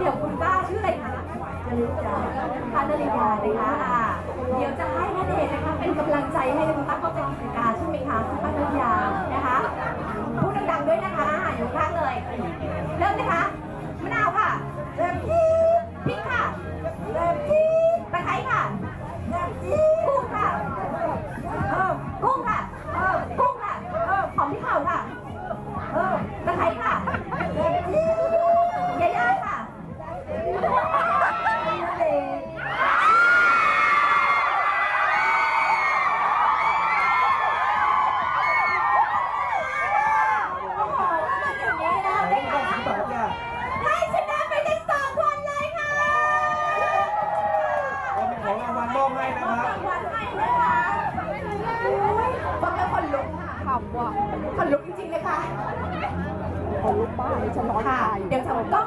เดี๋ยวคุณป้าชื่ออะไรคะจริยาพาจริยานะคะอ่าเดี๋ยวจะให้นัเดชน์นะางวัลมอบให้นะครับรางวัลให้นะคะอุ้ยฟังแล้วคนลุกขำว่ะคนลุกจริงๆเลยค่ะคนลุกบ้านนี่ฉันร้อนค่ะใจเดี๋ยวจะต้อง